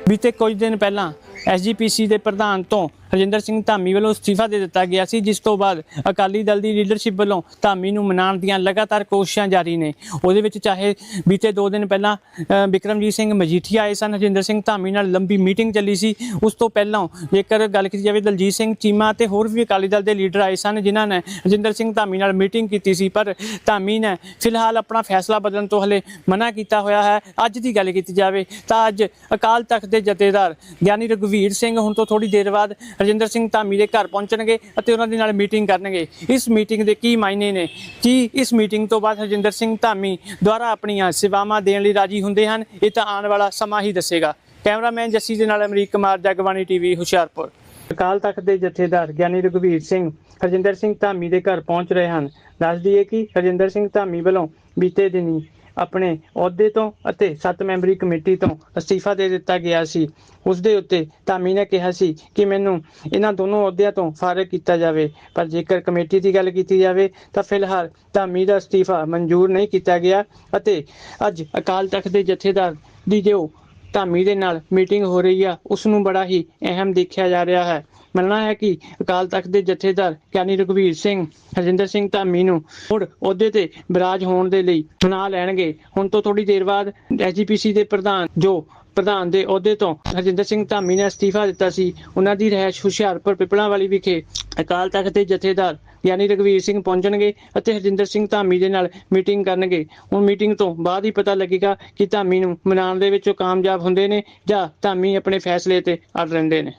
ਬੀਤੇ ਕੁਝ ਦਿਨ ਪਹਿਲਾਂ ਐਸਜੀਪੀਸੀ ਦੇ ਪ੍ਰਧਾਨ ਤੋਂ ਹਰਜਿੰਦਰ ਸਿੰਘ ਧਾਮੀ ਵੱਲੋਂ ਅਸਤੀਫਾ ਦੇ ਦਿੱਤਾ ਗਿਆ ਸੀ ਜਿਸ ਤੋਂ ਬਾਅਦ ਅਕਾਲੀ ਦਲ ਦੀ ਲੀਡਰਸ਼ਿਪ ਵੱਲੋਂ ਧਾਮੀ ਨੂੰ ਮਨਾਉਣ ਦੀਆਂ ਲਗਾਤਾਰ ਕੋਸ਼ਿਸ਼ਾਂ ਜਾਰੀ ਨੇ। ਉਹਦੇ ਵਿੱਚ ਚਾਹੇ ਬੀਤੇ 2 ਦਿਨ ਪਹਿਲਾਂ ਅ, ਬਿਕਰਮਜੀਤ ਸਿੰਘ ਮਜੀਠੀਆ ਆਏ ਸਨ ਹਰਜਿੰਦਰ ਸਿੰਘ ਧਾਮੀ ਨਾਲ ਲੰਬੀ ਮੀਟਿੰਗ ਚੱਲੀ ਸੀ। ਉਸ ਤੋਂ ਪਹਿਲਾਂ ਜੇਕਰ ਗੱਲ ਕੀਤੀ ਜਾਵੇ ਦਲਜੀਤ ਸਿੰਘ ਚੀਮਾ ਤੇ ਹੋਰ ਵੀ ਅਕਾਲੀ ਦਲ ਦੇ ਲੀਡਰ ਆਏ ਸਨ ਜਿਨ੍ਹਾਂ ਨੇ ਹਰਜਿੰਦਰ ਸਿੰਘ ਧਾਮੀ ਨਾਲ ਮੀਟਿੰਗ ਕੀਤੀ ਸੀ ਪਰ ਧਾਮੀ ਨੇ ਫਿਲਹਾਲ ਆਪਣਾ ਫੈਸਲਾ ਬਦਲਣ ਤੋਂ ਹਲੇ ਮਨਾ ਕੀਤਾ ਹੋਇਆ ਹੈ। ਅੱਜ ਦੀ ਗੱਲ ਕੀਤੀ ਜਾਵੇ ਤਾਂ ਅੱਜ ਅਕਾਲ ਤਖਤ ਦੇ ਜਥੇਦਾਰ ਗਿਆਨੀ ਰਘਵੀਰ ਸਿੰਘ ਹੁਣ ਤੋਂ ਥੋੜੀ ਦੇਰ ਬਾਅਦ ਰਜਿੰਦਰ ਸਿੰਘ ਧਾਮੀ ਦੇ ਘਰ ਪਹੁੰਚਣਗੇ ਅਤੇ ਉਹਨਾਂ ਦੇ ਨਾਲ ਮੀਟਿੰਗ ਕਰਨਗੇ। ਇਸ ਮੀਟਿੰਗ ਦੇ ਕੀ ਮਾਇਨੇ ਨੇ? ਕੀ ਇਸ ਮੀਟਿੰਗ ਤੋਂ ਬਾਅਦ ਹਰਜਿੰਦਰ ਸਿੰਘ ਧਾਮੀ ਦੁਆਰਾ ਆਪਣੀਆਂ ਸੇਵਾਵਾਂ ਦੇਣ ਲਈ ਰਾਜੀ ਹੁੰਦੇ ਹਨ? ਇਹ ਤਾਂ ਆਉਣ ਵਾਲਾ ਸਮਾਂ ਹੀ ਦੱਸੇਗਾ। ਕੈਮਰਾਮੈਨ ਜੱਸੀ ਦੇ ਨਾਲ ਅਮਰੀਕ ਕੁਮਾਰ, ਜਗਬਾਣੀ ਟੀਵੀ, ਹੁਸ਼ਿਆਰਪੁਰ। ਅਕਾਲ ਤਖਤ ਦੇ ਜਥੇਦਾਰ ਗਿਆਨੀ ਰਘਵੀਰ ਸਿੰਘ, ਹਰਜਿੰਦਰ ਸਿੰਘ ਧਾਮੀ ਦੇ ਘਰ ਪਹੁੰਚ ਰਹੇ ਹਨ। ਦੱਸ ਦਈਏ ਕਿ ਹਰਜਿੰਦਰ ਸਿੰਘ ਧਾਮੀ ਵੱਲੋਂ ਬੀਤੇ ਦਿਨੀ ਆਪਣੇ ਅਹੁਦੇ ਤੋਂ ਅਤੇ 7 ਮੈਂਬਰੀ ਕਮੇਟੀ ਤੋਂ ਅਸਤੀਫਾ ਦੇ ਦਿੱਤਾ ਗਿਆ ਸੀ। ਉਸ ਦੇ ਉੱਤੇ ਧਾਮੀ ਨੇ ਕਿਹਾ ਸੀ ਕਿ ਮੈਨੂੰ ਇਹਨਾਂ ਦੋਨੋਂ ਅਹੁਦਿਆਂ ਤੋਂ ਫਾਰਗ ਕੀਤਾ ਜਾਵੇ, ਪਰ ਜੇਕਰ ਕਮੇਟੀ ਦੀ ਗੱਲ ਕੀਤੀ ਜਾਵੇ ਤਾਂ ਫਿਲਹਾਲ ਧਾਮੀ ਦਾ ਅਸਤੀਫਾ ਮਨਜ਼ੂਰ ਨਹੀਂ ਕੀਤਾ ਗਿਆ ਅਤੇ ਅੱਜ ਅਕਾਲ ਤਖਤ ਦੇ ਜਥੇਦਾਰ ਦੀ ਜੋ ਧਾਮੀ ਦੇ ਨਾਲ ਮੀਟਿੰਗ ਹੋ ਰਹੀ ਆ ਉਸ ਨੂੰ ਬੜਾ ਹੀ ਅਹਿਮ ਦੇਖਿਆ ਜਾ ਰਿਹਾ ਹੈ। ਮਿਲਣਾ ਹੈ ਕਿ ਅਕਾਲ ਤਖਤ ਦੇ ਜਥੇਦਾਰ ਗਿਆਨੀ ਰਘਵੀਰ ਸਿੰਘ, ਹਰਜਿੰਦਰ ਸਿੰਘ ਧਾਮੀ ਨੂੰ ਮੁੜ ਅਹੁਦੇ ਤੇ ਬਿਰਾਜ ਹੋਣ ਦੇ ਲਈ ਚੁਣਾ ਲੈਣਗੇ। ਹੁਣ ਤੋਂ ਥੋੜੀ ਦੇਰ ਬਾਅਦ ਐਜੀਪੀਸੀ ਦੇ ਪ੍ਰਧਾਨ, ਜੋ ਪ੍ਰਧਾਨ ਦੇ ਅਹੁਦੇ ਤੋਂ ਹਰਜਿੰਦਰ ਸਿੰਘ ਧਾਮੀ ਨੇ ਅਸਤੀਫਾ ਦਿੱਤਾ ਸੀ, ਉਹਨਾਂ ਦੀ ਰਹਿਸ਼ ਹੁਸ਼ਿਆਰਪੁਰ ਪਿਪਲਾਂ ਵਾਲੀ ਵਿਖੇ ਅਕਾਲ ਤਖਤ ਦੇ ਜਥੇਦਾਰ ਗਿਆਨੀ ਰਗਵੀਰ ਸਿੰਘ ਪਹੁੰਚਣਗੇ ਅਤੇ ਹਰਜਿੰਦਰ ਸਿੰਘ ਧਾਮੀ ਦੇ ਨਾਲ ਮੀਟਿੰਗ ਕਰਨਗੇ। ਹੁਣ ਮੀਟਿੰਗ ਤੋਂ ਬਾਅਦ ਹੀ ਪਤਾ ਲੱਗੇਗਾ ਕਿ ਧਾਮੀ ਨੂੰ ਮਨਾਉਣ ਦੇ ਵਿੱਚ ਉਹ ਕਾਮਯਾਬ ਹੁੰਦੇ ਨੇ ਜਾਂ ਧਾਮੀ ਆਪਣੇ ਫੈਸਲੇ ਤੇ ਅੜ ਰਹਿੰਦੇ ਨੇ।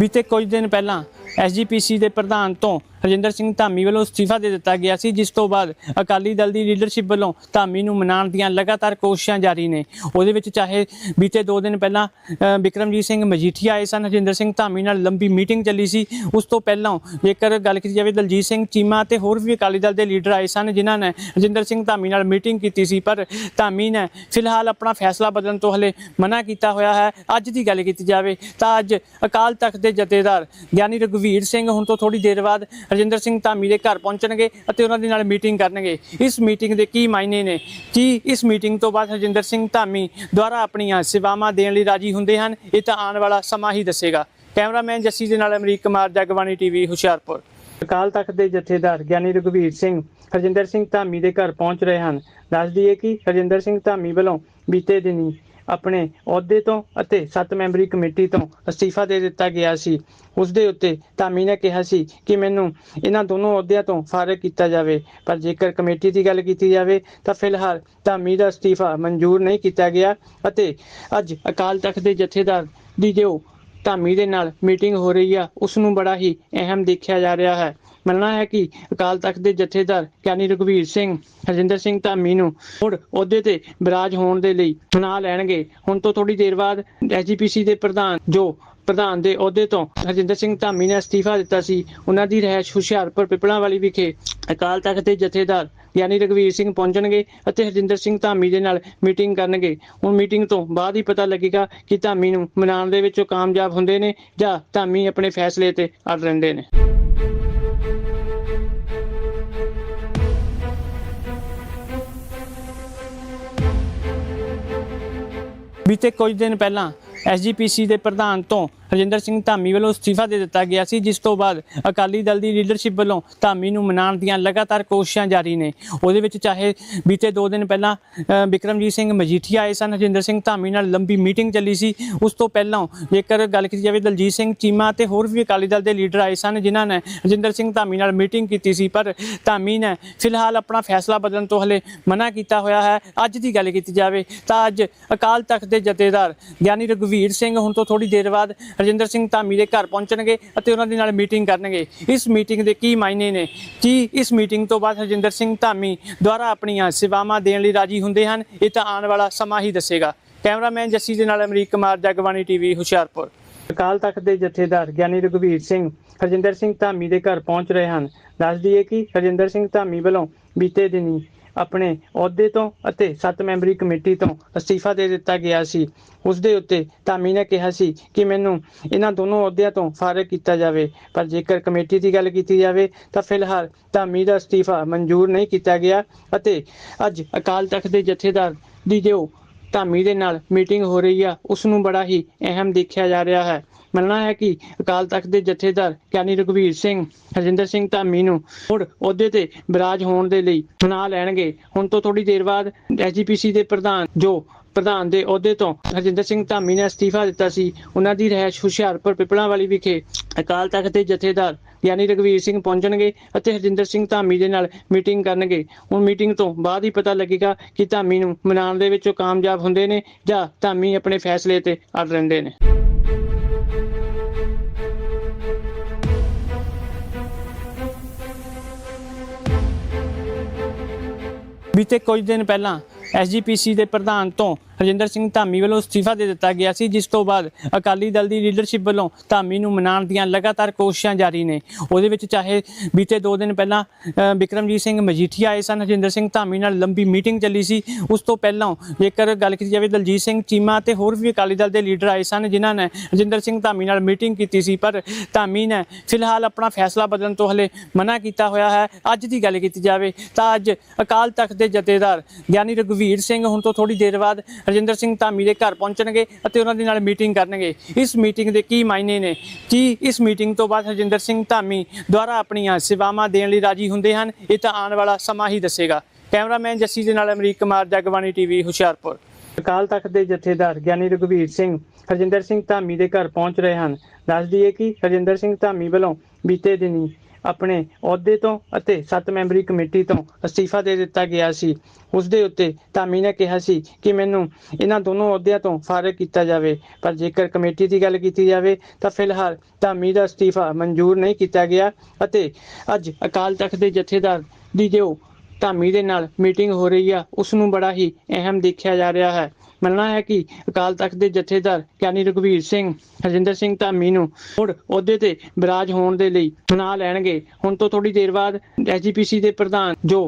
ਬੀਤੇ ਕੁਝ ਦਿਨ ਪਹਿਲਾਂ ਐਸਜੀਪੀਸੀ ਦੇ ਪ੍ਰਧਾਨ ਤੋਂ ਹਰਜਿੰਦਰ ਸਿੰਘ ਧਾਮੀ ਵੱਲੋਂ ਅਸਤੀਫਾ ਦੇ ਦਿੱਤਾ ਗਿਆ ਸੀ ਜਿਸ ਤੋਂ ਬਾਅਦ ਅਕਾਲੀ ਦਲ ਦੀ ਲੀਡਰਸ਼ਿਪ ਵੱਲੋਂ ਧਾਮੀ ਨੂੰ ਮਨਾਉਣ ਦੀਆਂ ਲਗਾਤਾਰ ਕੋਸ਼ਿਸ਼ਾਂ ਜਾਰੀ ਨੇ। ਉਹਦੇ ਵਿੱਚ ਚਾਹੇ ਬੀਤੇ 2 ਦਿਨ ਪਹਿਲਾਂ ਅ, ਬਿਕਰਮਜੀਤ ਸਿੰਘ ਮਜੀਠੀਆ ਆਏ ਸਨ ਹਰਜਿੰਦਰ ਸਿੰਘ ਧਾਮੀ ਨਾਲ ਲੰਬੀ ਮੀਟਿੰਗ ਚੱਲੀ ਸੀ। ਉਸ ਤੋਂ ਪਹਿਲਾਂ ਜੇਕਰ ਗੱਲ ਕੀਤੀ ਜਾਵੇ ਦਲਜੀਤ ਸਿੰਘ ਚੀਮਾ ਤੇ ਹੋਰ ਵੀ ਅਕਾਲੀ ਦਲ ਦੇ ਲੀਡਰ ਆਏ ਸਨ ਜਿਨ੍ਹਾਂ ਨੇ ਹਰਜਿੰਦਰ ਸਿੰਘ ਧਾਮੀ ਨਾਲ ਮੀਟਿੰਗ ਕੀਤੀ ਸੀ। ਪਰ ਧਾਮੀ ਨੇ ਫਿਲਹਾਲ ਆਪਣਾ ਫੈਸਲਾ ਬਦਲਣ ਤੋਂ ਹਲੇ ਮਨਾ ਕੀਤਾ ਹੋਇਆ ਹੈ। ਅੱਜ ਦੀ ਗੱਲ ਕੀਤੀ ਜਾਵੇ ਤਾਂ ਅੱਜ ਅਕਾਲ ਤਖਤ ਦੇ ਜਥੇਦਾਰ ਗਿਆਨੀ ਰਘਵੀਰ ਸਿੰਘ ਹੁਣ ਤੋਂ ਥੋੜੀ ਦੇਰ ਬਾਅਦ ਹਰਜਿੰਦਰ ਸਿੰਘ ਧਾਮੀ ਦੇ ਘਰ ਪਹੁੰਚਣਗੇ ਅਤੇ ਉਹਨਾਂ ਦੇ ਨਾਲ ਮੀਟਿੰਗ ਕਰਨਗੇ। ਇਸ ਮੀਟਿੰਗ ਦੇ ਕੀ ਮਾਇਨੇ ਨੇ? ਕੀ ਇਸ ਮੀਟਿੰਗ ਤੋਂ ਬਾਅਦ ਹਰਜਿੰਦਰ ਸਿੰਘ ਧਾਮੀ ਦੁਆਰਾ ਆਪਣੀਆਂ ਸੇਵਾਵਾਂ ਦੇਣ ਲਈ ਰਾਜੀ ਹੁੰਦੇ ਹਨ? ਇਹ ਤਾਂ ਆਉਣ ਵਾਲਾ ਸਮਾਂ ਹੀ ਦੱਸੇਗਾ। ਕੈਮਰਾਮੈਨ ਜੱਸੀ ਦੇ ਨਾਲ ਅਮਰੀਕ ਕੁਮਾਰ, ਜਗਬਾਣੀ ਟੀਵੀ, ਹੁਸ਼ਿਆਰਪੁਰ। ਅਕਾਲ ਤਖਤ ਦੇ ਜਥੇਦਾਰ ਗਿਆਨੀ ਰਘਵੀਰ ਸਿੰਘ, ਹਰਜਿੰਦਰ ਸਿੰਘ ਧਾਮੀ ਦੇ ਘਰ ਪਹੁੰਚ ਰਹੇ ਹਨ। ਦੱਸ ਦਈਏ ਕਿ ਹਰਜਿੰਦਰ ਸਿੰਘ ਧਾਮੀ ਵੱਲੋਂ ਬੀਤੇ ਦਿਨੀ ਆਪਣੇ ਅਹੁਦੇ ਤੋਂ ਅਤੇ 7 ਮੈਂਬਰੀ ਕਮੇਟੀ ਤੋਂ ਅਸਤੀਫਾ ਦੇ ਦਿੱਤਾ ਗਿਆ ਸੀ। ਉਸ ਦੇ ਉੱਤੇ ਧਾਮੀ ਨੇ ਕਿਹਾ ਸੀ ਕਿ ਮੈਨੂੰ ਇਹਨਾਂ ਦੋਨੋਂ ਅਹੁਦਿਆਂ ਤੋਂ ਫਾਰਗ ਕੀਤਾ ਜਾਵੇ। ਪਰ ਜੇਕਰ ਕਮੇਟੀ ਦੀ ਗੱਲ ਕੀਤੀ ਜਾਵੇ ਤਾਂ ਫਿਲਹਾਲ ਧਾਮੀ ਦਾ ਅਸਤੀਫਾ ਮਨਜ਼ੂਰ ਨਹੀਂ ਕੀਤਾ ਗਿਆ ਅਤੇ ਅੱਜ ਅਕਾਲ ਤਖਤ ਦੇ ਜਥੇਦਾਰ ਦੀ ਜੋ ਧਾਮੀ ਦੇ ਨਾਲ ਮੀਟਿੰਗ ਹੋ ਰਹੀ ਆ ਉਸ ਨੂੰ ਬੜਾ ਹੀ ਅਹਿਮ ਦੇਖਿਆ ਜਾ ਰਿਹਾ ਹੈ। ਮੰਨਣਾ ਹੈ ਕਿ ਅਕਾਲ ਤਖਤ ਦੇ ਜਥੇਦਾਰ ਗਿਆਨੀ ਰਘਵੀਰ ਸਿੰਘ, ਹਰਜਿੰਦਰ ਸਿੰਘ ਧਾਮੀ ਨੂੰ ਮੁੜ ਅਹੁਦੇ ਤੇ ਬਿਰਾਜ ਹੋਣ ਦੇ ਲਈ ਚੁਣਾ ਲੈਣਗੇ। ਹੁਣ ਤੋਂ ਥੋੜੀ ਦੇਰ ਬਾਅਦ ਐਜੀਪੀਸੀ ਦੇ ਪ੍ਰਧਾਨ, ਜੋ ਪ੍ਰਧਾਨ ਦੇ ਅਹੁਦੇ ਤੋਂ ਹਰਜਿੰਦਰ ਸਿੰਘ ਧਾਮੀ ਨੇ ਅਸਤੀਫਾ ਦਿੱਤਾ ਸੀ, ਉਹਨਾਂ ਦੀ ਰਹਿائش ਹੁਸ਼ਿਆਰਪੁਰ ਪਿਪਲਾਂ ਵਾਲੀ ਵਿਖੇ ਅਕਾਲ ਤਖਤ ਦੇ ਜਥੇਦਾਰ ਗਿਆਨੀ ਰਘਵੀਰ ਸਿੰਘ ਪਹੁੰਚਣਗੇ ਅਤੇ ਹਰਜਿੰਦਰ ਸਿੰਘ ਧਾਮੀ ਦੇ ਨਾਲ ਮੀਟਿੰਗ ਕਰਨਗੇ। ਹੁਣ ਮੀਟਿੰਗ ਤੋਂ ਬਾਅਦ ਹੀ ਪਤਾ ਲੱਗੇਗਾ ਕਿ ਧਾਮੀ ਨੂੰ ਮਨਾਉਣ ਦੇ ਵਿੱਚ ਉਹ ਕਾਮਯਾਬ ਹੁੰਦੇ ਨੇ ਜਾਂ ਧਾਮੀ ਆਪਣੇ ਫੈਸਲੇ ਤੇ ਅੜ ਰਹਿੰਦੇ ਨੇ। ਬੀਤੇ ਕੁਝ ਦਿਨ ਪਹਿਲਾਂ ਐਸਜੀਪੀਸੀ ਦੇ ਪ੍ਰਧਾਨ ਤੋਂ ਰਜਿੰਦਰ ਸਿੰਘ ਧਾਮੀ ਵੱਲੋਂ ਅਸਤੀਫਾ ਦੇ ਦਿੱਤਾ ਗਿਆ ਸੀ ਜਿਸ ਤੋਂ ਬਾਅਦ ਅਕਾਲੀ ਦਲ ਦੀ ਲੀਡਰਸ਼ਿਪ ਵੱਲੋਂ ਧਾਮੀ ਨੂੰ ਮਨਾਉਣ ਦੀਆਂ ਲਗਾਤਾਰ ਕੋਸ਼ਿਸ਼ਾਂ ਜਾਰੀ ਨੇ। ਉਹਦੇ ਵਿੱਚ ਚਾਹੇ ਬੀਤੇ 2 ਦਿਨ ਪਹਿਲਾਂ ਅ, ਬਿਕਰਮਜੀਤ ਸਿੰਘ ਮਜੀਠੀਆ ਆਏ ਸਨ ਰਜਿੰਦਰ ਸਿੰਘ ਧਾਮੀ ਨਾਲ ਲੰਬੀ ਮੀਟਿੰਗ ਚੱਲੀ ਸੀ। ਉਸ ਤੋਂ ਪਹਿਲਾਂ ਜੇਕਰ ਗੱਲ ਕੀਤੀ ਜਾਵੇ ਦਲਜੀਤ ਸਿੰਘ ਚੀਮਾ ਤੇ ਹੋਰ ਵੀ ਅਕਾਲੀ ਦਲ ਦੇ ਲੀਡਰ ਆਏ ਸਨ ਜਿਨ੍ਹਾਂ ਨੇ ਰਜਿੰਦਰ ਸਿੰਘ ਧਾਮੀ ਨਾਲ ਮੀਟਿੰਗ ਕੀਤੀ ਸੀ। ਪਰ ਧਾਮੀ ਨੇ ਫਿਲਹਾਲ ਆਪਣਾ ਫੈਸਲਾ ਬਦਲਣ ਤੋਂ ਹਲੇ ਮਨਾ ਕੀਤਾ ਹੋਇਆ ਹੈ। ਅੱਜ ਦੀ ਗੱਲ ਕੀਤੀ ਜਾਵੇ ਤਾਂ ਅੱਜ ਅਕਾਲ ਤਖਤ ਦੇ ਜਥੇਦਾਰ ਗਿਆਨੀ ਰਘਵੀਰ ਸਿੰਘ ਹੁਣ ਤੋਂ ਥੋੜੀ ਦੇਰ ਬਾਅਦ ਰਜਿੰਦਰ ਸਿੰਘ ਧਾਮੀ ਦੇ ਘਰ ਪਹੁੰਚਣਗੇ ਅਤੇ ਉਹਨਾਂ ਦੇ ਨਾਲ ਮੀਟਿੰਗ ਕਰਨਗੇ। ਇਸ ਮੀਟਿੰਗ ਦੇ ਕੀ ਮਾਇਨੇ ਨੇ? ਕੀ ਇਸ ਮੀਟਿੰਗ ਤੋਂ ਬਾਅਦ ਰਜਿੰਦਰ ਸਿੰਘ ਧਾਮੀ ਦੁਆਰਾ ਆਪਣੀਆਂ ਸੇਵਾਵਾਂ ਦੇਣ ਲਈ ਰਾਜੀ ਹੁੰਦੇ ਹਨ? ਇਹ ਤਾਂ ਆਉਣ ਵਾਲਾ ਸਮਾਂ ਹੀ ਦੱਸੇਗਾ। ਕੈਮਰਾਮੈਨ ਜੱਸੀ ਦੇ ਨਾਲ ਅਮਰੀਕ ਕੁਮਾਰ, ਜਗਬਾਣੀ ਟੀਵੀ, ਹੁਸ਼ਿਆਰਪੁਰ। ਅਕਾਲ ਤਖਤ ਦੇ ਜਥੇਦਾਰ ਗਿਆਨੀ ਰਘਵੀਰ ਸਿੰਘ ਹਰਜਿੰਦਰ ਸਿੰਘ ਧਾਮੀ ਦੇ ਘਰ ਪਹੁੰਚ ਰਹੇ ਹਨ। ਦੱਸ ਦਈਏ ਕਿ ਹਰਜਿੰਦਰ ਸਿੰਘ ਧਾਮੀ ਵੱਲੋਂ ਬੀਤੇ ਦਿਨੀ ਆਪਣੇ ਅਹੁਦੇ ਤੋਂ ਅਤੇ 7 ਮੈਂਬਰੀ ਕਮੇਟੀ ਤੋਂ ਅਸਤੀਫਾ ਦੇ ਦਿੱਤਾ ਗਿਆ ਸੀ। ਉਸ ਦੇ ਉੱਤੇ ਧਾਮੀ ਨੇ ਕਿਹਾ ਸੀ ਕਿ ਮੈਨੂੰ ਇਹਨਾਂ ਦੋਨੋਂ ਅਹੁਦਿਆਂ ਤੋਂ ਫਾਰਗ ਕੀਤਾ ਜਾਵੇ। ਪਰ ਜੇਕਰ ਕਮੇਟੀ ਦੀ ਗੱਲ ਕੀਤੀ ਜਾਵੇ, ਤਾਂ ਫਿਲਹਾਲ ਧਾਮੀ ਦਾ ਅਸਤੀਫਾ ਮਨਜ਼ੂਰ ਨਹੀਂ ਕੀਤਾ ਗਿਆ ਅਤੇ ਅੱਜ ਅਕਾਲ ਤਖਤ ਦੇ ਜਥੇਦਾਰ ਦੀ ਜੋ ਧਾਮੀ ਦੇ ਨਾਲ ਮੀਟਿੰਗ ਹੋ ਰਹੀ ਆ ਉਸ ਨੂੰ ਬੜਾ ਹੀ ਅਹਿਮ ਦੇਖਿਆ ਜਾ ਰਿਹਾ ਹੈ। ਮਿਲਣਾ ਹੈ ਕਿ ਅਕਾਲ ਤਖਤ ਦੇ ਜਥੇਦਾਰ ਗਿਆਨੀ ਰਘਵੀਰ ਸਿੰਘ, ਹਰਜਿੰਦਰ ਸਿੰਘ ਧਾਮੀ ਨੂੰ ਮੁੜ ਅਹੁਦੇ ਤੇ ਬਿਰਾਜ ਹੋਣ ਦੇ ਲਈ ਚੁਣਾ ਲੈਣਗੇ। ਹੁਣ ਤੋਂ ਥੋੜੀ ਦੇਰ ਬਾਅਦ ਐਜੀਪੀਸੀ ਦੇ ਪ੍ਰਧਾਨ, ਜੋ ਪ੍ਰਧਾਨ ਦੇ ਅਹੁਦੇ ਤੋਂ ਹਰਜਿੰਦਰ ਸਿੰਘ ਧਾਮੀ ਨੇ ਅਸਤੀਫਾ ਦਿੱਤਾ ਸੀ, ਉਹਨਾਂ ਦੀ ਰਹਿائش ਹੁਸ਼ਿਆਰਪੁਰ ਪਿਪਲਾਂ ਵਾਲੀ ਵਿਖੇ ਅਕਾਲ ਤਖਤ ਦੇ ਜਥੇਦਾਰ ਯਾਨੀ ਰਗਵੀਰ ਸਿੰਘ ਪਹੁੰਚਣਗੇ ਅਤੇ ਹਰਜਿੰਦਰ ਸਿੰਘ ਧਾਮੀ ਦੇ ਨਾਲ ਮੀਟਿੰਗ ਕਰਨਗੇ। ਹੁਣ ਮੀਟਿੰਗ ਤੋਂ ਬਾਅਦ ਹੀ ਪਤਾ ਲੱਗੇਗਾ ਕਿ ਧਾਮੀ ਨੂੰ ਮਨਾਉਣ ਦੇ ਵਿੱਚ ਉਹ ਕਾਮਯਾਬ ਹੁੰਦੇ ਨੇ ਜਾਂ ਧਾਮੀ ਆਪਣੇ ਫੈਸਲੇ ਤੇ ਅੜ ਰਹਿੰਦੇ ਨੇ। ਬੀਤੇ ਕੁਝ ਦਿਨ ਪਹਿਲਾਂ ਐਸਜੀਪੀਸੀ ਦੇ ਪ੍ਰਧਾਨ ਤੋਂ ਰਜਿੰਦਰ ਸਿੰਘ ਧਾਮੀ ਵੱਲੋਂ ਅਸਤੀਫਾ ਦੇ ਦਿੱਤਾ ਗਿਆ ਸੀ ਜਿਸ ਤੋਂ ਬਾਅਦ ਅਕਾਲੀ ਦਲ ਦੀ ਲੀਡਰਸ਼ਿਪ ਵੱਲੋਂ ਧਾਮੀ ਨੂੰ ਮਨਾਉਣ ਦੀਆਂ ਲਗਾਤਾਰ ਕੋਸ਼ਿਸ਼ਾਂ ਜਾਰੀ ਨੇ। ਉਹਦੇ ਵਿੱਚ ਚਾਹੇ ਬੀਤੇ 2 ਦਿਨ ਪਹਿਲਾਂ ਅ, ਬਿਕਰਮਜੀਤ ਸਿੰਘ ਮਜੀਠੀਆ ਆਏ ਸਨ ਰਜਿੰਦਰ ਸਿੰਘ ਧਾਮੀ ਨਾਲ ਲੰਬੀ ਮੀਟਿੰਗ ਚੱਲੀ ਸੀ। ਉਸ ਤੋਂ ਪਹਿਲਾਂ ਜੇਕਰ ਗੱਲ ਕੀਤੀ ਜਾਵੇ ਦਲਜੀਤ ਸਿੰਘ ਚੀਮਾ ਅਤੇ ਹੋਰ ਵੀ ਅਕਾਲੀ ਦਲ ਦੇ ਲੀਡਰ ਆਏ ਸਨ ਜਿਨ੍ਹਾਂ ਨੇ ਰਜਿੰਦਰ ਸਿੰਘ ਧਾਮੀ ਨਾਲ ਮੀਟਿੰਗ ਕੀਤੀ ਸੀ ਪਰ ਧਾਮੀ ਨੇ ਫਿਲਹਾਲ ਆਪਣਾ ਫੈਸਲਾ ਬਦਲਣ ਤੋਂ ਹਲੇ ਮਨਾ ਕੀਤਾ ਹੋਇਆ ਹੈ। ਅੱਜ ਦੀ ਗੱਲ ਕੀਤੀ ਜਾਵੇ ਤਾਂ ਅੱਜ ਅਕਾਲ ਤਖਤ ਦੇ ਜਥੇਦਾਰ ਗਿਆਨੀ ਰਘਵੀਰ ਸਿੰਘ ਹੁਣ ਤੋਂ ਥੋੜੀ ਦੇਰ ਬਾਅਦ ਰਜਿੰਦਰ ਸਿੰਘ ਧਾਮੀ ਦੇ ਘਰ ਪਹੁੰਚਣਗੇ ਅਤੇ ਉਹਨਾਂ ਦੇ ਨਾਲ ਮੀਟਿੰਗ ਕਰਨਗੇ। ਇਸ ਮੀਟਿੰਗ ਦੇ ਕੀ ਮਾਇਨੇ ਨੇ? ਕੀ ਇਸ ਮੀਟਿੰਗ ਤੋਂ ਬਾਅਦ ਰਜਿੰਦਰ ਸਿੰਘ ਧਾਮੀ ਦੁਆਰਾ ਆਪਣੀਆਂ ਸੇਵਾਵਾਂ ਦੇਣ ਲਈ ਰਾਜੀ ਹੁੰਦੇ ਹਨ? ਇਹ ਤਾਂ ਆਉਣ ਵਾਲਾ ਸਮਾਂ ਹੀ ਦੱਸੇਗਾ। ਕੈਮਰਾਮੈਨ ਜੱਸੀ ਦੇ ਨਾਲ ਅਮਰੀਕ ਕੁਮਾਰ, ਜਗਬਾਣੀ ਟੀਵੀ, ਹੁਸ਼ਿਆਰਪੁਰ। ਅਕਾਲ ਤਖਤ ਦੇ ਜਥੇਦਾਰ ਗਿਆਨੀ ਰਘਵੀਰ ਸਿੰਘ, ਹਰਜਿੰਦਰ ਸਿੰਘ ਧਾਮੀ ਦੇ ਘਰ ਪਹੁੰਚ ਰਹੇ ਹਨ। ਦੱਸ ਦਈਏ ਕਿ ਹਰਜਿੰਦਰ ਸਿੰਘ ਧਾਮੀ ਵੱਲੋਂ ਬੀਤੇ ਦਿਨੀ ਆਪਣੇ ਅਹੁਦੇ ਤੋਂ ਅਤੇ 7 ਮੈਂਬਰੀ ਕਮੇਟੀ ਤੋਂ ਅਸਤੀਫਾ ਦੇ ਦਿੱਤਾ ਗਿਆ ਸੀ। ਉਸ ਦੇ ਉੱਤੇ ਧਾਮੀ ਨੇ ਕਿਹਾ ਸੀ ਕਿ ਮੈਨੂੰ ਇਹਨਾਂ ਦੋਨੋਂ ਅਹੁਦਿਆਂ ਤੋਂ ਫਾਰਗ ਕੀਤਾ ਜਾਵੇ। ਪਰ ਜੇਕਰ ਕਮੇਟੀ ਦੀ ਗੱਲ ਕੀਤੀ ਜਾਵੇ, ਤਾਂ ਫਿਲਹਾਲ ਧਾਮੀ ਦਾ ਅਸਤੀਫਾ ਮਨਜ਼ੂਰ ਨਹੀਂ ਕੀਤਾ ਗਿਆ ਅਤੇ ਅੱਜ ਅਕਾਲ ਤਖਤ ਦੇ ਜਥੇਦਾਰ ਦੀ ਜੋ ਧਾਮੀ ਦੇ ਨਾਲ ਮੀਟਿੰਗ ਹੋ ਰਹੀ ਆ ਉਸ ਨੂੰ ਬੜਾ ਹੀ ਅਹਿਮ ਦੇਖਿਆ ਜਾ ਰਿਹਾ ਹੈ। ਮੰਨਣਾ ਹੈ ਕਿ ਅਕਾਲ ਤਖਤ ਦੇ ਜਥੇਦਾਰ ਗਿਆਨੀ ਰਘਵੀਰ ਸਿੰਘ, ਹਰਜਿੰਦਰ ਸਿੰਘ ਧਾਮੀ ਨੂੰ ਮੁੜ ਅਹੁਦੇ ਤੇ ਬਿਰਾਜ ਹੋਣ ਦੇ ਲਈ ਚੁਣਾ ਲੈਣਗੇ। ਹੁਣ ਤੋਂ ਥੋੜੀ ਦੇਰ ਬਾਅਦ ਐਜੀਪੀਸੀ ਦੇ ਪ੍ਰਧਾਨ ਜੋ